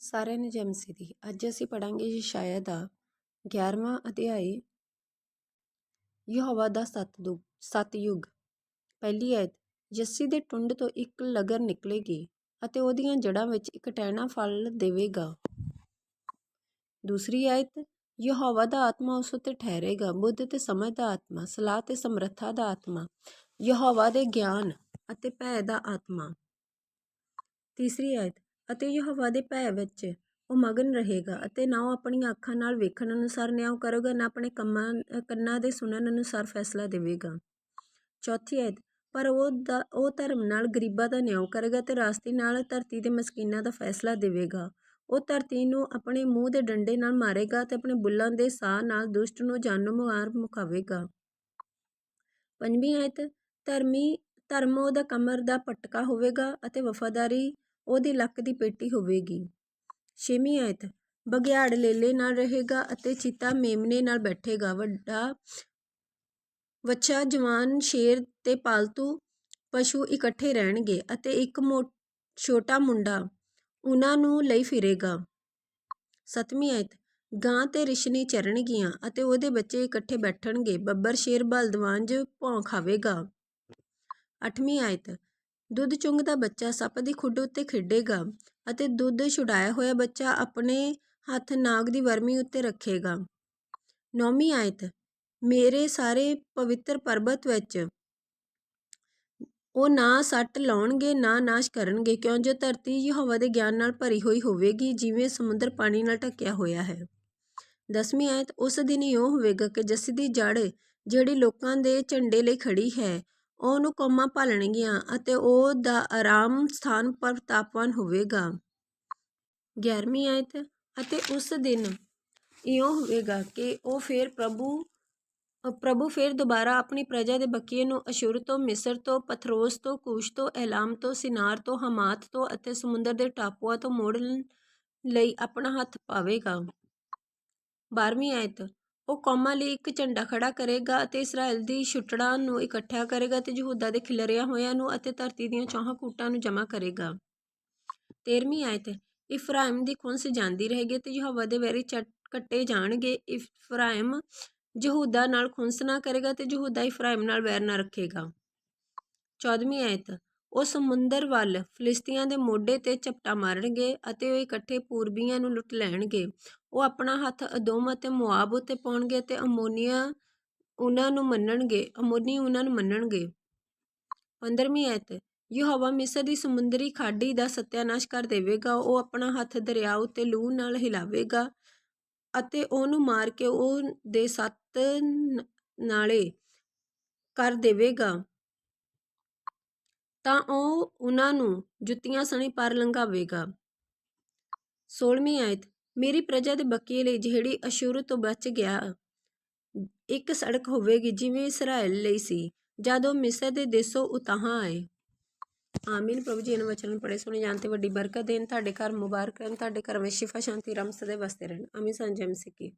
ਸਾਰਿਆਂ ਨੂੰ ਜੈ ਦੀ। ਅੱਜ ਅਸੀਂ ਪੜਾਂਗੇ ਯਸ਼ਾਇਆ ਦਾ 11ਵਾਂ ਅਧਿਆਇ ਯਹੋਵਾ ਦਾ ਸਤਦੁਗ ਸਤਯੁਗ ਪਹਿਲੀ ਐਤ ਜੱਸੀ ਦੇ ਟੁੰਡ ਤੋਂ ਇੱਕ ਲਗਰ ਨਿਕਲੇਗੀ ਅਤੇ ਉਹਦੀਆਂ ਜੜ੍ਹਾਂ ਵਿੱਚ ਇੱਕ ਟਹਿਣਾ ਫਲ ਦੇਵੇਗਾ। ਦੂਸਰੀ ਆਇਤ, ਯਹੋਵਾ ਦਾ ਆਤਮਾ ਉਸ ਉੱਤੇ ਠਹਿਰੇਗਾ, ਬੁੱਧ ਤੇ ਸਮਝ ਦਾ ਆਤਮਾ, ਸਲਾਹ ਤੇ ਸਮਰੱਥਾ ਦਾ ਆਤਮਾ, ਯਹੋਵਾ ਦੇ ਗਿਆਨ ਅਤੇ ਭੈ ਦਾ ਆਤਮਾ। ਤੀਸਰੀ ਆਇਤ ਅਤੇ ਯਹੋਵਾ ਦੇ ਭੈ ਵਿੱਚ ਉਹ ਮਗਨ ਰਹੇਗਾ ਅਤੇ ਨਾ ਉਹ ਆਪਣੀਆਂ ਅੱਖਾਂ ਨਾਲ ਵੇਖਣ ਅਨੁਸਾਰ ਨਿਆਂ ਕਰੇਗਾ, ਨਾ ਆਪਣੇ ਕੰਮਾਂ ਕੰਨਾਂ ਦੇ ਸੁਣਨ ਅਨੁਸਾਰ ਫੈਸਲਾ ਦੇਵੇਗਾ। ਚੌਥੀ ਐਤ ਪਰ ਉਹ ਦਾ, ਉਹ ਧਰਮ ਨਾਲ ਗਰੀਬਾਂ ਦਾ ਨਿਆਂ ਕਰੇਗਾ ਤੇ ਰਾਸਤੇ ਨਾਲ ਧਰਤੀ ਦੇ ਮਸਕੀਨਾਂ ਦਾ ਫੈਸਲਾ ਦੇਵੇਗਾ। ਉਹ ਧਰਤੀ ਨੂੰ ਆਪਣੇ ਮੂੰਹ ਦੇ ਡੰਡੇ ਨਾਲ ਮਾਰੇਗਾ ਤੇ ਆਪਣੇ ਬੁੱਲਾਂ ਦੇ ਸਾਹ ਨਾਲ ਦੁਸ਼ਟ ਨੂੰ ਜਾਨੋਂ ਮਾਰ ਮੁਕਾਵੇਗਾ। ਪੰਜਵੀਂ ਆਇਤ, ਧਰਮੀ, ਧਰਮ ਉਹਦਾ ਕਮਰ ਦਾ ਪਟਕਾ ਹੋਵੇਗਾ ਅਤੇ ਵਫਾਦਾਰੀ ਉਹਦੀ ਲੱਕ ਦੀ ਪੇਟੀ ਹੋਵੇਗੀ। ਛੇਵੀਂ ਆਇਤ, ਬਘਿਆੜ ਲੇਲੇ ਨਾਲ ਰਹੇਗਾ ਅਤੇ ਚੀਤਾ ਮੇਮਨੇ ਨਾਲ ਬੈਠੇਗਾ। ਵੱਡਾ ਵੱਛਾ ਜਵਾਨ ਸ਼ੇਰ ਤੇ ਪਾਲਤੂ ਪਸ਼ੂ ਇਕੱਠੇ ਰਹਿਣਗੇ ਅਤੇ ਇੱਕ ਮੋ, ਛੋਟਾ ਮੁੰਡਾ ਉਹਨਾਂ ਨੂੰ ਲਈ ਫਿਰੇਗਾ। ਸਤਵੀਂ ਆਇਤ, ਗਾਂ ਤੇ ਰਿਸ਼ਨੀ ਚਰਨਗੀਆਂ ਅਤੇ ਉਹਦੇ ਬੱਚੇ ਇਕੱਠੇ ਬੈਠਣਗੇ। ਬੱਬਰ ਸ਼ੇਰ ਬਲਦਵਾਂਜ ਭੌਂ ਖਾਵੇਗਾ। ਅੱਠਵੀਂ ਆਇਤ ਦੁੱਧ ਚੁੰਗਦਾ ਬੱਚਾ ਸੱਪ ਦੀ ਖੁੱਡ ਉੱਤੇ ਖੇਡੇਗਾ ਅਤੇ ਦੁੱਧ ਛੁਡਾਇਆ ਹੋਇਆ ਬੱਚਾ ਆਪਣੇ ਹੱਥ ਨਾਗ ਦੀ ਵਰਮੀ ਉੱਤੇ ਰੱਖੇਗਾ। ਨੌਵੀਂ ਆਇਤ, ਮੇਰੇ ਸਾਰੇ ਪਵਿੱਤਰ ਪਰਬਤ ਵਿੱਚ ਉਹ ਨਾ ਸੱਟ ਲਾਉਣਗੇ, ਨਾ ਨਾਸ਼ ਕਰਨਗੇ, ਕਿਉਂ ਜੋ ਧਰਤੀ ਯਹੋਵਾ ਦੇ ਗਿਆਨ ਨਾਲ ਭਰੀ ਹੋਈ ਹੋਵੇਗੀ, ਜਿਵੇਂ ਸਮੁੰਦਰ ਪਾਣੀ ਨਾਲ ਢੱਕਿਆ ਹੋਇਆ ਹੈ। ਦਸਵੀਂ ਆਇਤ, ਉਸ ਦਿਨ ਹੀ ਉਹ ਹੋਵੇਗਾ ਕਿ ਜੱਸੀ ਦੀ ਜੜ ਜਿਹੜੀ ਲੋਕਾਂ ਦੇ ਝੰਡੇ ਲਈ ਖੜੀ ਹੈ ਉਹਨੂੰ ਕੌਮਾਂ ਭਾਲਣਗੀਆਂ ਅਤੇ ਉਹ ਦਾ ਆਰਾਮ ਸਥਾਨ ਪ੍ਰਤਾਪਵਾਨ ਹੋਵੇਗਾ। ਗਿਆਰਵੀਂ ਆਇਤ ਅਤੇ ਉਸ ਦਿਨ ਇਉਂ ਹੋਵੇਗਾ ਕਿ ਉਹ ਫੇਰ ਪ੍ਰਭੂ ਪ੍ਰਭੂ ਫੇਰ ਦੁਬਾਰਾ ਆਪਣੀ ਪ੍ਰਜਾ ਦੇ ਬਕੀਏ ਨੂੰ ਅਸ਼ੁਰ ਤੋਂ, ਮਿਸਰ ਤੋਂ, ਪਥਰੋਸ ਤੋਂ, ਕੂਸ਼ ਤੋਂ, ਐਲਾਮ ਤੋਂ, ਸਿਨਾਰ ਤੋਂ, ਹਮਾਤ ਤੋਂ ਅਤੇ ਸਮੁੰਦਰ ਦੇ ਟਾਪੂਆਂ ਤੋਂ ਮੋੜਨ ਲਈ ਆਪਣਾ ਹੱਥ ਪਾਵੇਗਾ। ਬਾਰਵੀਂ ਆਇਤ ਉਹ ਕੌਮਾਂ ਲਈ ਇੱਕ ਝੰਡਾ ਖੜਾ ਕਰੇਗਾ ਅਤੇ ਇਸਰਾਇਲ ਦੀ ਛੁੱਟੜਾਂ ਨੂੰ ਇਕੱਠਿਆ ਕਰੇਗਾ ਤੇ ਯਹੂਦਾ ਦੇ ਖਿਲਰਿਆ ਹੋਇਆਂ ਨੂੰ ਅਤੇ ਧਰਤੀ ਦੀਆਂ ਚੌਹਾਂ ਕੂਟਾਂ ਨੂੰ ਜਮ੍ਹਾਂ ਕਰੇਗਾ। ਤੇਰਵੀਂ ਆਇਤ, ਇਫਰਾਇਮ ਦੀ ਖੁੰਸ ਜਾਂਦੀ ਰਹੇਗੀ ਤੇ ਯਹੋਵਾ ਦੇ ਵੈਰੀ ਕੱਟੇ ਜਾਣਗੇ। ਇਫਰਾਇਮ ਯਹੂਦਾ ਨਾਲ ਖੁੰਸ ਨਾ ਕਰੇਗਾ ਤੇ ਯਹੂਦਾ ਇਫਰਾਇਮ ਨਾਲ ਵੈਰ ਨਾ ਰੱਖੇਗਾ। ਚੌਦਵੀਂ ਆਇਤ ਉਹ ਸਮੁੰਦਰ ਵੱਲ ਫਲਿਸਤੀਆਂ ਦੇ ਮੋਢੇ ਤੇ ਝਪਟਾ ਮਾਰਨਗੇ ਅਤੇ ਉਹ ਇਕੱਠੇ ਪੂਰਬੀਆਂ ਨੂੰ ਲੁੱਟ ਲੈਣਗੇ। ਉਹ ਆਪਣਾ ਹੱਥ ਅਦੋਮ ਅਤੇ ਮੁਆਬ ਉੱਤੇ ਪਾਉਣਗੇ ਅਤੇ ਅਮੋਨੀਆ ਉਹਨਾਂ ਨੂੰ ਮੰਨਣਗੇ, ਅਮੋਨੀ ਉਹਨਾਂ ਨੂੰ ਮੰਨਣਗੇ। ਪੰਦਰਵੀਂ ਆਇਤ ਯਹੋਵਾ ਮਿਸਰ ਦੀ ਸਮੁੰਦਰੀ ਖਾਡੀ ਦਾ ਸਤਿਆਨਾਸ਼ ਕਰ ਦੇਵੇਗਾ, ਉਹ ਆਪਣਾ ਹੱਥ ਦਰਿਆ ਉੱਤੇ ਲੂਹ ਨਾਲ ਹਿਲਾਵੇਗਾ ਅਤੇ ਉਹਨੂੰ ਮਾਰ ਕੇ ਉਹ ਦੇ ਸੱਤ ਨਾਲੇ ਕਰ ਦੇਵੇਗਾ। ਤਾਂ ਉਹ ਉਹਨਾਂ ਨੂੰ ਜੁੱਤੀਆਂ ਸਣੀ ਪਰ ਲੰਘਾਵੇਗਾ। 16ਵੀਂ ਆਇਤ, ਮੇਰੀ ਪ੍ਰਜਾ ਦੇ ਬਕੀਏ ਲਈ ਜਿਹੜੀ ਅਸ਼ੁਰ ਤੋਂ ਬਚ ਗਿਆ, ਇੱਕ ਸੜਕ ਹੋਵੇਗੀ ਜਿਵੇਂ ਇਸਰਾਇਲ ਲਈ ਸੀ, ਜਦ ਉਹ ਮਿਸਰ ਦੇ ਦੇਸੋਂ ਉਤਾਹਾਂ ਆਏ। ਆਮੀਨ। ਪ੍ਰਭੂ ਜੀ, ਇਹਨਾਂ ਵਚਨਾਂ ਨੂੰ ਪੜ੍ਹੇ ਸੁਣੇ ਜਾਣ ਤੇ ਵੱਡੀ ਬਰਕਤ ਦੇਣ। ਤੁਹਾਡੇ ਘਰ ਮੁਬਾਰਕ ਰਹਿਣ, ਤੁਹਾਡੇ ਘਰ ਵਿੱਚ ਸ਼ਿਫਾ, ਸ਼ਾਂਤੀ, ਰਮ ਸਦੇ ਵਸਦੇ ਰਹਿਣ। ਆਮੀਨ। ਸੰਜਮ ਸਿੱਕੀ